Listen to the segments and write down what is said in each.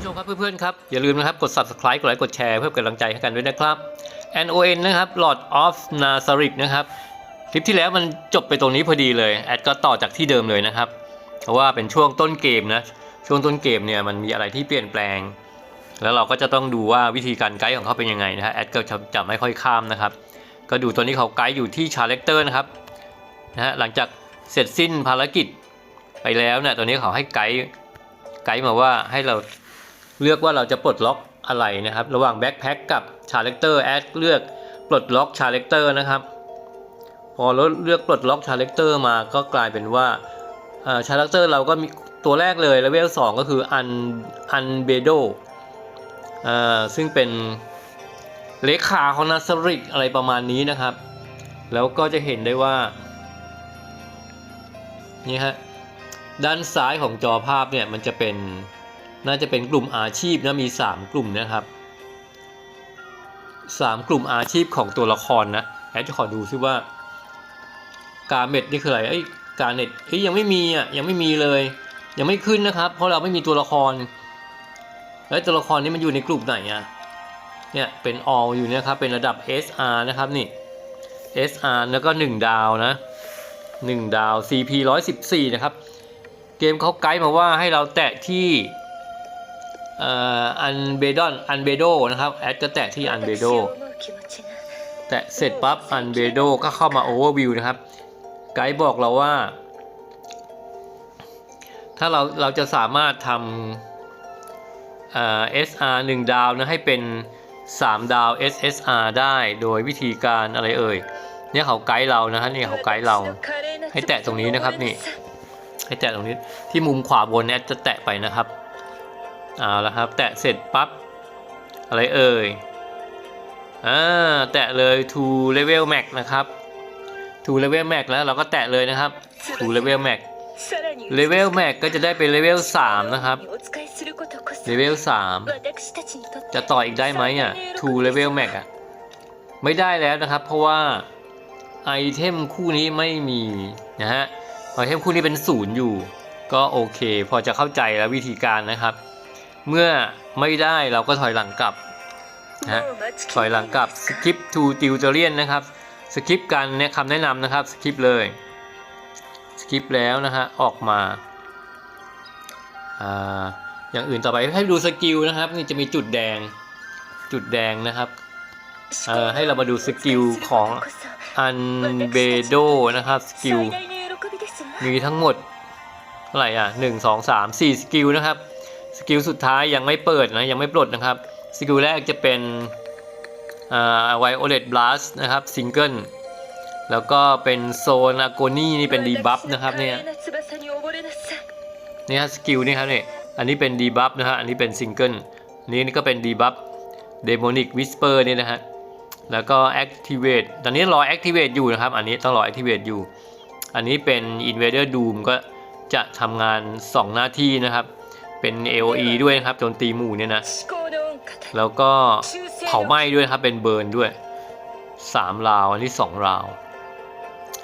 ผู้ชมครับเพื่อนๆครับ อย่าลืมนะครับ กด subscribe กดไลค์กดแชร์เพื่อเป็นกำลังใจให้กันด้วยนะครับ NON นะครับ Lord of Nazareth นะครับ คลิปที่แล้วมันจบไปตรงนี้พอดีเลย แอดก็ต่อจากที่เดิมเลยนะครับ เพราะว่าเป็นช่วงต้นเกมนะ ช่วงต้นเกมเนี่ยมันมีอะไรที่เปลี่ยนแปลง แล้วเราก็จะต้องดูว่าวิธีการไกด์ของเขาเป็นยังไงนะฮะ แอดก็จะจะไม่ค่อยข้ามนะครับ ก็ดูตัวนี้เขาไกด์อยู่ที่ชาเลคเตอร์นะครับ นะฮะ หลังจากเสร็จสิ้นภารกิจไปแล้วเนี่ย ตัวนี้เขาให้ไกด์ไกด์มาว่าให้เรา เลือกว่าเราจะปลดล็อกอะไรนะครับ ระหว่างแบ็คแพ็คกับชาเลคเตอร์แอดเลือกปลดล็อกชาเลคเตอร์นะครับ พอเราเลือกปลดล็อกชาเลคเตอร์มาก็กลายเป็นว่าชาเลคเตอร์เราก็มีตัวแรกเลยเลเวล2ก็คืออันอันเบโดซึ่งเป็นเลขาของนาสริกอะไรประมาณนี้นะครับ แล้วก็จะเห็นได้ว่านี่ฮะด้านซ้ายของจอภาพเนี่ยมันจะเป็น น่าจะเป็นกลุ่มอาชีพนะมี 3 กลุ่มนะครับ 3 กลุ่มอาชีพของตัวละครนะแอดจะขอดูซิว่า การเม็ดนี่คืออะไรเอ้การเน็ตเอ้ยยังไม่มีอะยังไม่มีเลย ยังไม่ขึ้นนะครับ เพราะเราไม่มีตัวละคร แล้วตัวละครนี้มันอยู่ในกลุ่มไหนอะเนี่ยเป็น all อยู่นี่ยครับเป็นระดับ SR นะครับนี่ SR แล้วก็ 1 ดาวนะ 1 ดาว CP 114 นะครับ เกมเขาไกด์มาว่าให้เราแตะที่ อันเบดอนอันเบโดนะครับแอดก็แตะที่อันเบโดแตะเสร็จปั๊บอันเบโดก็เข้ามาโอเวอร์วิวนะครับ ไกด์บอกเราว่า ถ้าเราเราจะสามารถทำ SR 1ดาวนะให้เป็น3 ดาว SSR ได้โดยวิธีการอะไรเอ่ยเนี่ยเขาไกด์เรานะฮะนี่เขาไกด์เราให้แตะตรงนี้นะครับนี่ให้แตะตรงนี้ที่มุมขวาบนเนี่ยจะแตะไปนะครับ เอาละครับ แตะเสร็จปั๊บอะไรเอ่ยอ่าแตะเลย to level max นะครับ to level max แล้วเราก็แตะเลยนะครับ to level max level max ก็จะได้เป็น level 3นะครับ level 3จะต่ออีกได้ไหมอะ to level max อะ ไม่ได้แล้วนะครับ เพราะว่าไอเทมคู่นี้ไม่มีนะฮะ ไอเทมคู่นี้เป็นศูนย์อยู่ ก็โอเค พอจะเข้าใจแล้ววิธีการนะครับ เมื่อไม่ได้เราก็ถอยหลังกลับนะฮะถอยหลังกลับ skip to tutorial นะครับสคริปการเนี่ยคำแนะนำนะครับสคริปเลยสคริปแล้วนะฮะออกมาอ่าอย่างอื่นต่อไปให้ดูสกิลนะครับ นี่จะมีจุดแดงจุดแดงนะครับเอ่อให้เรามาดูสกิลของอันเบโดนะครับสกิลมีทั้งหมดเท่าไหร่อะหนึ่งสองสามสี่สกิลนะครับ สกิลสุดท้ายยังไม่เปิดนะยังไม่ปลดนะครับ สกิลแรกจะเป็นไวโอเลตบลัสนะครับซิงเกิลแล้วก็เป็นโซนอาโกนี่นี่เป็นดีบัฟนะครับเนี่ยนี่ฮะสกิลนี่ครับเนี่ยอันนี้เป็นดีบัฟนะฮะอันนี้เป็นซิงเกิลนี้นี่ก็เป็นดีบัฟเดโมนิกวิสเปอร์นี่นะฮะแล้วก็ Activate ตอนนี้รอ Activate อยู่นะครับ อันนี้ต้องรอ Activate อยู่ อันนี้เป็น Invader Doom ก็จะทำงาน 2 หน้าที่นะครับ เป็น AOE ด้วยนะครับโจมตีหมู่เนี่ยนะ แล้วก็เผาไหม้ด้วยครับเป็นเบิร์นด้วย 3 ราว อันนี้2ราว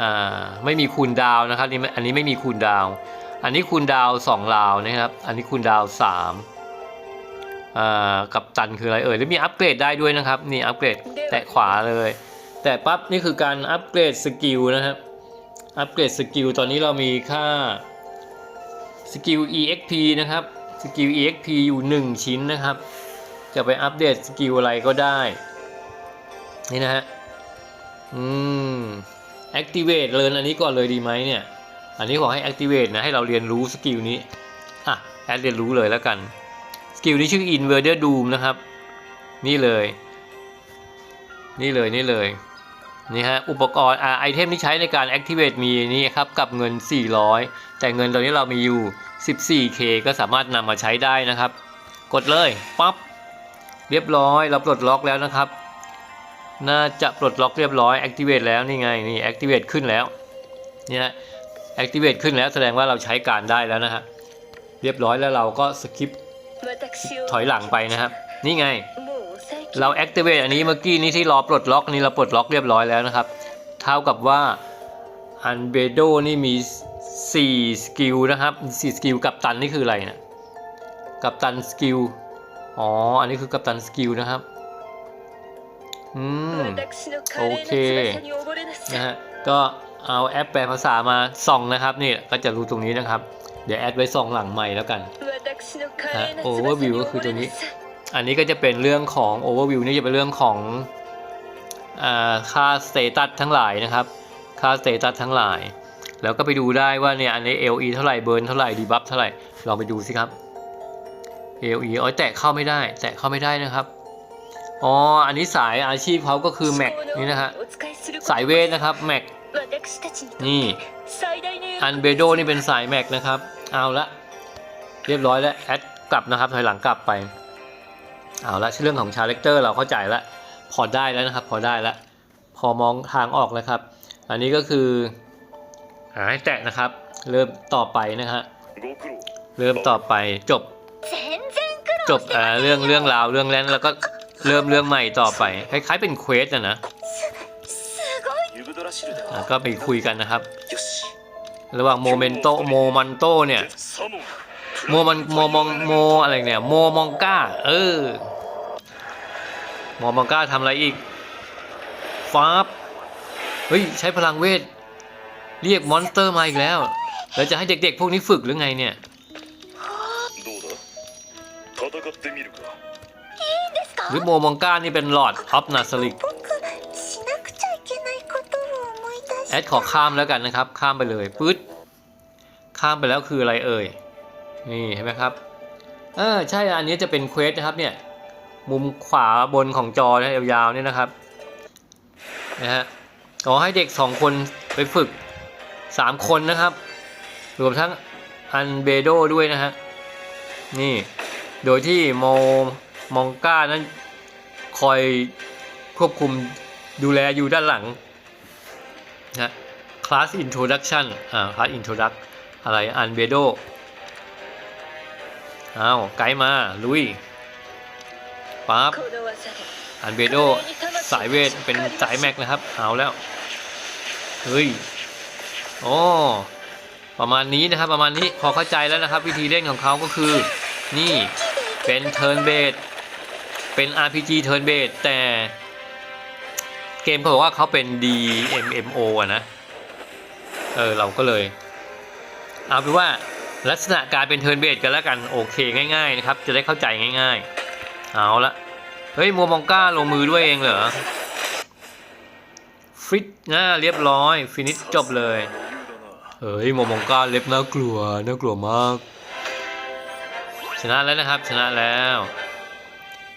อ่าไม่มีคูณดาวนะครับนี่อันนี้ไม่มีคูณดาว อันนี้คูณดาว 2 ราวนะครับ อันนี้คูณดาว3อ่ากับตันคืออะไรเอ่ยแล้วมีอัปเกรดได้ด้วยนะครับนี่อัปเกรดแตะขวาเลย แต่ปั๊บนี่คือการอัปเกรดสกิลนะครับอัปเกรดสกิลตอนนี้เรามีค่าสกิล exp นะครับ สกิล exp อยู่ 1 ชิ้นนะครับ จะไปอัปเดตสกิลอะไรก็ได้ นี่นะฮะ อืม activate เลยอันนี้ก่อนเลยดีไหมเนี่ย อันนี้ขอให้ activate นะ ให้เราเรียนรู้สกิลนี้ อะ แอดเรียนรู้เลยแล้วกัน สกิลนี้ชื่อ inverter doom นะครับ นี่เลย นี่เลย นี่เลยนี่ฮะอุปกรณ์อ่าไอเทมที่ใช้ในการ activate มีนี่ครับกับเงิน 400 แต่เงินตอนนี้เรามีอยู่ 14k ก็สามารถนำมาใช้ได้นะครับ กดเลยปั๊บเรียบร้อยเราปลดล็อกแล้วนะครับ น่าจะปลดล็อกเรียบร้อย activate แล้วนี่ไงนี่ activate ขึ้นแล้วเนี่ย activate ขึ้นแล้วแสดงว่าเราใช้การได้แล้วนะฮะเรียบร้อยแล้วเราก็สคิปถอยหลังไปนะครับ นี่ไง เรา activate อันนี้เมื่อกี้นี้ที่รอปลดล็อกนี่เราปลดล็อกเรียบร้อยแล้วนะครับ เท่ากับว่าอันเบโดนี่มี 4สกิลนะครับ4สกิลกับตันนี่คืออะไรเนะี่ยกับตันสกิลอ๋อ อันนี้คือกับตันสกิลนะครับ อืม โอเคนะฮะก็เอาแอปแปลภาษามาส่องนะครับนี่ก็จะรู้ตรงนี้นะครับ เดี๋ยวแอดไว้ส่องหลังใหม่แล้วกันฮะโอเวอร์วิวก็คือตัวนี้ อันนี้ก็จะเป็นเรื่องของโอเวอร์วิวนี่จะเป็นเรื่องของอ่าค่าสเตตัสทั้งหลายนะครับ ค่าสเตตัสทั้งหลาย แล้วก็ไปดูได้ว่าเนี่ยอันนี้ LE เท่าไหร่เบิร์นเท่าไหร่ดีบัฟเท่าไหร่ลองไปดูสิครับ LE อ๋อแตะเข้าไม่ได้ แตะเข้าไม่ได้นะครับอ๋ออันนี้สายอาชีพเขาก็คือแม็กนี่นะฮะสายเวทนะครับแม็กนี่อันเบโดนี่เป็นสายแม็กนะครับ เอาละเรียบร้อยแล้วแอดกลับนะครับถอยหลังกลับไป เอาละเรื่องของชาเลคเตอร์เราเข้าใจละพอได้แล้วนะครับ พอได้ละพอมองทางออกแล้วครับ อันนี้ก็คือ หาให้แตะนะครับ เริ่มต่อไปนะฮะเริ่มต่อไปจบ จบเรื่องเรื่องราวเรื่องแรนแล้วก็เริ่มเรื่องใหม่ต่อไปคล้ายๆเป็นเควสนะนะก็ไปคุยกันนะครับ ระหว่างโมเมนโตโมมันโตเนี่ยโมมโมงโมอะไรเนี่ยโมมองก้า เออโมมองก้าทำอะไรอีกฟ้าเฮ้ยใช้พลังเวท เรียกมอนสเตอร์มาอีกแล้วเราจะให้เด็กๆ พวกนี้ฝึกหรือไงเนี่ยวิโมมองก้านี่เป็นหลอดออฟนาสลิกแอดขอข้ามแล้วกันนะครับ ข้ามไปเลยปึ๊ดข้ามไปแล้วคืออะไรเอ่ย นี่เห็นไหมครับเออใช่อันนี้จะเป็นเควสนะครับเนี่ยมุมขวาบนของจอนะยาวๆเนี่ยนะครับนะฮะขอให้เด็กสองคนไปฝึก 3 คนนะครับ รวมทั้งอันเบโดด้วยนะฮะ นี่ โดยที่โมมองก้านั้นคอยควบคุมดูแลอยู่ด้านหลังนะคลาสอินโทรดักชันอ่าคลาสอินโทรดักอะไรอันเบโดอ้าวไกด์มา ลุยปั๊บอันเบโดสายเวทเป็นสายแม็กนะครับ เอาแล้ว เฮ้ย โอ้ประมาณนี้นะครับประมาณนี้พอเข้าใจแล้วนะครับ วิธีเล่นของเขาก็คือ นี่เป็นเทิร์นเบดเป็น RPG เทิร์นเบดแต่เกมเขาบอกว่าเขาเป็น DMMO อะนะ เออ เราก็เลย เอาเป็นว่าลักษณะการเป็นเทิร์นเบดกันแล้วกัน โอเคง่าย ๆ นะครับ จะได้เข้าใจง่าย ๆ เอาละเฮ้ยมัวมองก้าลงมือด้วยเองเหรอ ฟิตน่าเรียบร้อย ฟินิชจบเลย เฮ้ยโมมองก้าเล็บน่ากลัวน่ากลัวมาก ชนะแล้วนะครับชนะแล้ว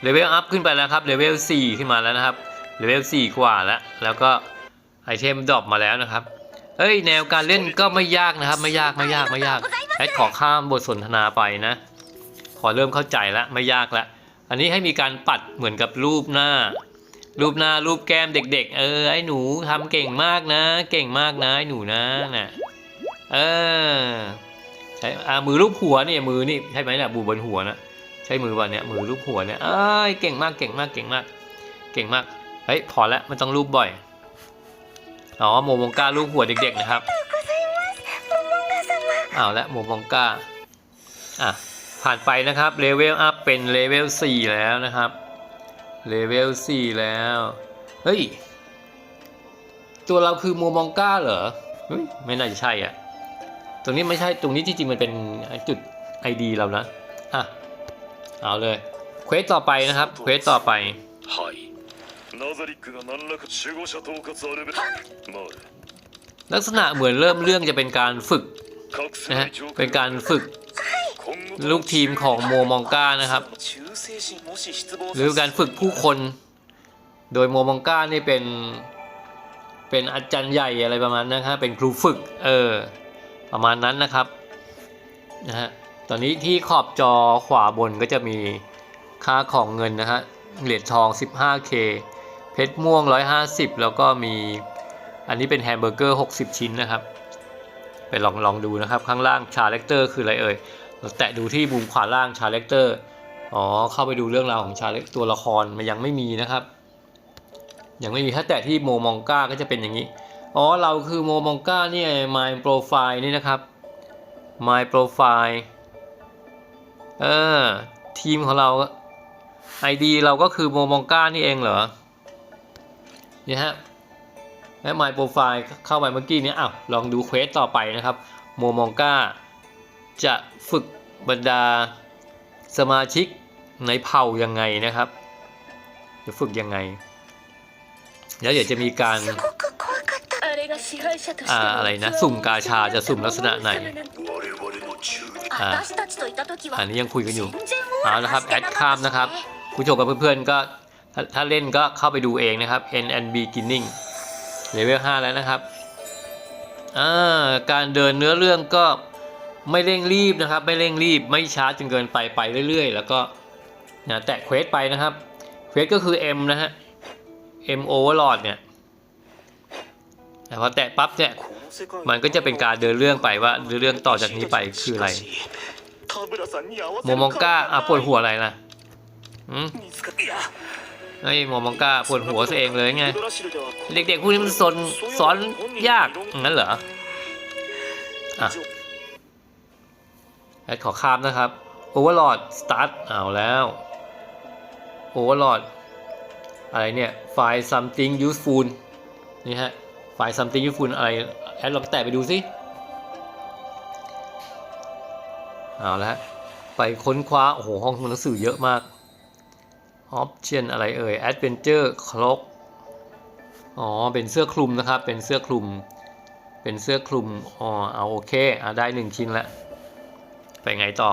เลเวลอัพขึ้นไปแล้วครับเลเวล4ขึ้นมาแล้วนะครับเลเวล4กว่าแล้วแล้วก็ไอเทมดรอปมาแล้วนะครับเฮ้ยแนวการเล่นก็ไม่ยากนะครับ ไม่ยากไม่ยากไม่ยากแอดขอข้ามบทสนทนาไปนะพอเริ่มเข้าใจแล้วไม่ยากแล้วอันนี้ให้มีการปัดเหมือนกับรูปหน้า รูปหน้ารูปแก้มเด็ก ๆ เออไอ้หนูทำเก่งมากนะ เก่งมากนะไอ้หนูนะน่ะ อ่ใช้อามือรูปหัวเนี่ยมือนี่ใช่ไหมล่ะบูบนหัวนะใช้มือวันเนี้ยมือรูปหัวเนี่ยเอ้ยเก่งมากเก่งมากเก่งมาก เก่งมากเฮ้ยพอแล้วมันต้องรูปบ่อยอ๋อโมมงการูปหัวเด็ก ๆ นะครับอ้าวและโมมงกาอะผ่านไปนะครับเลเวลอัพเป็นเลเวล4แล้วนะครับเลเวล4แล้วเฮ้ยตัวเราคือโมมองกาเหรอไม่น่าจะใช่อะ ตรงนี้ไม่ใช่ตรงนี้จริงๆมันเป็นจุด ID เรานะอะเอาเลยเควสต่อไปนะครับเควสต่อไปลักษณะเหมือนเริ่มเรื่องจะเป็นการฝึกนะฮะเป็นการฝึกลูกทีมของโมมองกานะครับ หรือการฝึกผู้คน โดยโมมองกานี่เป็นเป็นอาจารย์ใหญ่อะไรประมาณนั้นครับเป็นครูฝึก เออ ประมาณนั้นนะครับนะฮะตอนนี้ที่ขอบจอขวาบนก็จะมีค่าของเงินนะฮะเหรียญทอง 15k เพชรม่วง 150 แล้วก็มีอันนี้เป็นแฮมเบอร์เกอร์ 60 ชิ้นนะครับ ไปลองลองดูนะครับ ข้างล่างชาเลคเตอร์คืออะไรเอ่ยเราแตะดูที่มุมขวาล่างชาเลคเตอร์อ๋อเข้าไปดูเรื่องราวของชาเลคตัวละครมันยังไม่มีนะครับ ยังไม่มีถ้าแตะที่โมมองก้าก็จะเป็นอย่างนี้ อ๋อเราคือโมมองก้านี่ My Profile นี่นะครับ My Profile เออทีมของเรา ID เราก็คือโมมองก้านี่เองเหรอเนี่ยฮะแล้ว My Profile เข้าไปเมื่อกี้นี้อ้าวลองดูเควสต่อไปนะครับโมมองก้าจะฝึกบรรดาสมาชิกในเผ่ายังไงนะครับ จะฝึกยังไง แล้วเดี๋ยวจะมีการ อะไรนะ สุ่มกาชาจะสุ่มลักษณะไหนอ่านี้ยังคุยกันอยู่เอาละครับแอดข้ามนะครับผู้ชมกับเพื่อนๆก็ถ้าเล่นก็เข้าไปดูเองนะครับ N and Beginning เลเวล5แล้วนะครับการเดินเนื้อเรื่องก็ไม่เร่งรีบนะครับ ไม่เร่งรีบไม่ช้าจนเกินไปไปเรื่อย ๆ แล้วก็นะแตะเควสไปนะครับเควสก็คือ M นะฮะ M Overlord เนี่ย แต่พอแตะปั๊บเนี่ยมันก็จะเป็นการเดินเรื่องไปว่าเรื่องต่อจากนี้ไปคืออะไรโมมองก้าอ่ปวดหัวอะไรนะอืมไอ้หมอมังกาปวดหัวตัวเองเลยไง เด็กๆพวกนี้มันสนสอนยากงั้นเหรออะแอดขอข้ามนะครับโอเวอร์ลอดสตาร์ทเอาแล้วโอเวอร์ลอดอะไรเนี่ยไฟล์ something useful นี่ฮะ ไฟล์ something useful อะไร แอดลองแตะไปดูสิเอาละไปค้นคว้า โอ้โห ห้องหนังสือเยอะมาก Option อะไรเอ่ย Adventure Cloak อ๋อ เป็นเสื้อคลุมนะครับ เป็นเสื้อคลุม เป็นเสื้อคลุม อ๋อ เอาโอเคอ่าได้หนึ่งชิ้นละ ไปไงต่อ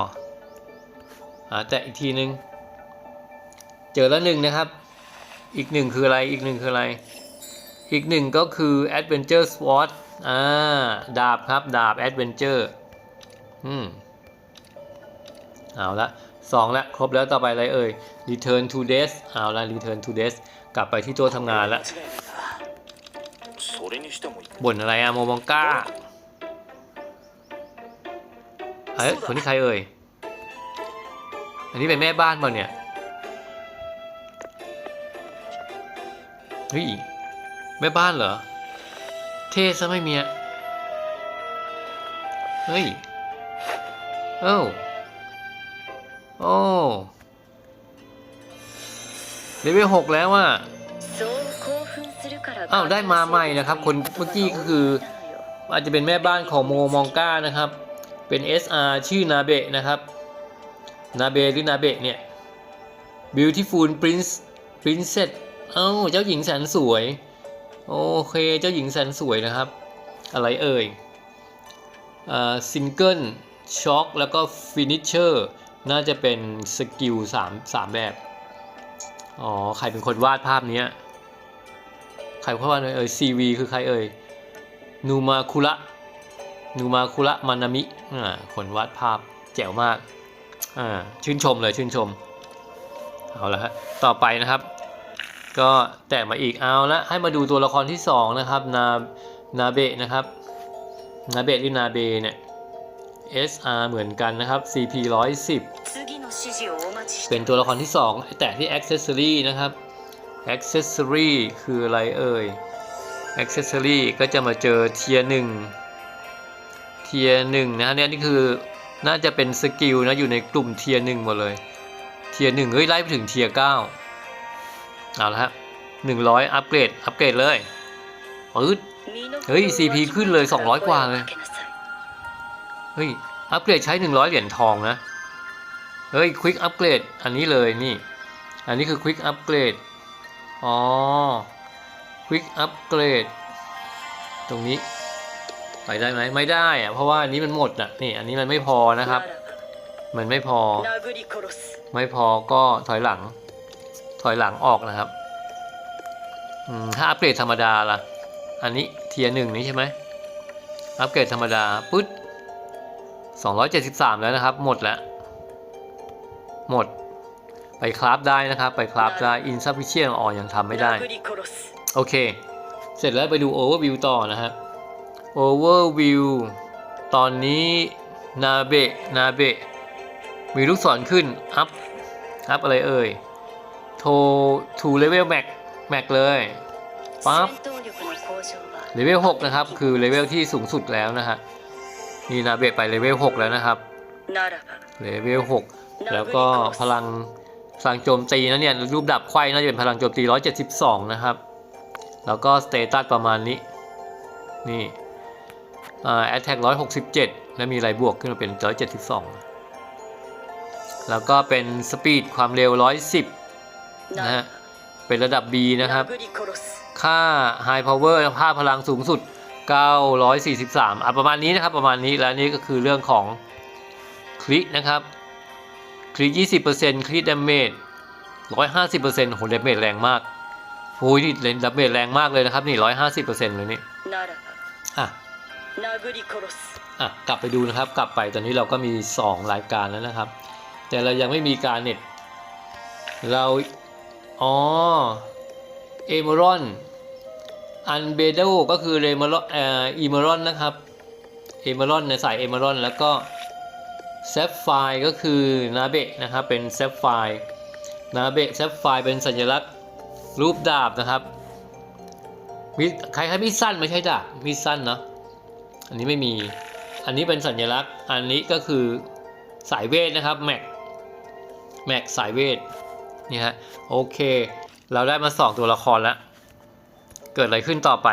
อ่าแตะอีกทีนึง เจอแล้วหนึ่งนะครับ อีกหนึ่งคืออะไร อีกหนึ่งคืออะไร อีกหนึ่งก็คือ Adventure Sword อ่าดาบครับดาบ Adventure อืมเอาละสองละครบแล้วต่อไปอะไรเอ่ย Return to Desk เอาละ Return to Desk กลับไปที่ตัวทำงานละบ่นอะไรอะโมบองก้าเฮ้ยคนนี้ใครเอ่ย อันนี้เป็นแม่บ้านป่ะเนี่ยเฮ้ย แม่บ้านเหรอ เท่ซะไม่เมีย เฮ้ย เอ้าโอ้เลเวลหกแล้วอ่าอ้าวได้มาใหม่นะครับ คนเมื่อกี้ก็คือ อาจจะเป็นแม่บ้านของโมมองก้านะครับ เป็น SR ชื่อนาเบะนะครับ นาเบะหรือนาเบะเนี่ย Beautiful Prince Princess เอ้าเจ้าหญิงแสนสวย โอเคเจ้าหญิงแสนสวยนะครับ อะไรเอ่ยซิงเกิลช็อคแล้วก็ฟินิชเชอร์น่าจะเป็นสกิล3 3แบบ อ๋อ ใครเป็นคนวาดภาพนี้ใครเพราะว่าเอ่ย CV คือใครเอ่ยนูมาคุระนูมาคุระมานามิอ่าคนวาดภาพแจ๋วมากอ่าชื่นชมเลยชื่นชม เอาละฮะต่อไปนะครับ ก็แตกมาอีกเอาละให้มาดูตัวละครที่ 2 นะครับนานาเบะนะครับนาเบะหรือนาเบเนี่ย SR เหมือนกันนะครับ CP 110เป็นตัวละครที่ 2 แตกที่ Accessory นะครับ Accessory คืออะไรเอ่ย Accessory ก็จะมาเจอเทียร์หนึ่งเทียร์หนึ่งนะฮะเนี่ยนี่คือน่าจะเป็นสกิลนะอยู่ในกลุ่มเทียร์หนึ่งหมดเลย เทียร์หนึ่งเฮ้ยไล่ไปถึงเทียร์เก้า เอาละฮะหนึ่งร้อยอัปเกรด อัปเกรดเลยปึ๊ดเฮ้ยซีพีขึ้นเลยสองร้อยกว่าเลย เฮ้ย อัปเกรดใช้หนึ่งร้อยเหรียญทองนะ เฮ้ย ควิกอัปเกรด อันนี้เลยนี่ อันนี้คือควิกอัปเกรด อ๋อ ควิกอัปเกรด ตรงนี้ ไปได้ไหม ไม่ได้อะเพราะว่าอันนี้มันหมดนะนี่ อันนี้มันไม่พอนะครับ มันไม่พอ ไม่พอก็ถอยหลัง ถอยหลังออกนะครับถ้าอัปเกรดธรรมดาล่ะ อันนี้เทียร์หนึ่งนี้ใช่ไหมอัปเกรดธรรมดาปุ๊ด273 แล้วนะครับ หมดแล้ว หมด ไปคราฟได้นะครับ ไปคราฟได้อินซับพิเชียนอ่อนยังทำไม่ได้ โอเค เสร็จแล้วไปดูโอเวอร์วิวต่อนะครับโอเวอร์วิวตอนนี้นาเบะนาเบะมีลูกศรขึ้น อัพ อัพอะไรเอ่ย โทรทูเลเวลแม็กแม็กเลยปั๊บเลเวล6นะครับ คือเลเวลที่สูงสุดแล้วนะฮะนี่นาเบะไปเลเวล6แล้วนะครับเลเวล6แล้วก็พลังพลังโจมตีนะเนี่ยรูปดับไข่น่าจะเป็นพลังโจมตี 172 นะครับ แล้วก็สเตตัสประมาณนี้ นี่แอตแทก167 แล้วมีอายบวกขึ้นมาเป็น 172 แล้วก็เป็นสปีดความเร็ว 110 นะฮะเป็นระดับ B นะครับ ค่าไฮพาวเวอร์ค่าพลังสูงสุด 943อะประมาณนี้นะครับประมาณนี้แล้วนี่ก็คือเรื่องของคลินะครับคลิ20%คลิดาเมจ150%โหดาเมจแรงมากโอ้ยนี่ดาเมจแรงมากเลยนะครับนี่ 150%เลยนี่อะอะกลับไปดูนะครับกลับไปตอนนี้เราก็มี 2 รายการแล้วนะครับ แต่เรายังไม่มีการเน็ตเรา อ๋อเอเมรอนอันเบโดก็คือเรมารอนเอ่ออีเมรอนนะครับเอเมรอนในสายเอเมรอนแล้วก็เซฟไฟก็คือนาเบะนะครับเป็นเซฟไฟนาเบะเซฟไฟเป็นสัญลักษณ์รูปดาบนะครับมีใครใครมีสั้นไม่ใช่ดาบมีสั้นเนาะอันนี้ไม่มีอันนี้เป็นสัญลักษณ์อันนี้ก็คือสายเวทนะครับแม็กแม็กสายเวท นี่ฮะโอเค เราได้มาสองตัวละครแล้ว เกิดอะไรขึ้นต่อไป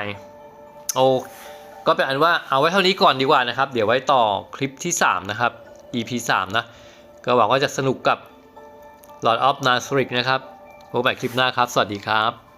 โอ้ก็เป็นอันว่าเอาไว้เท่านี้ก่อนดีกว่านะครับ เดี๋ยวไว้ต่อคลิปที่ 3 นะครับ EP 3 นะ ก็หวังว่าจะสนุกกับ Lord of Nasric นะครับพบกันใหม่คลิปหน้าครับ สวัสดีครับ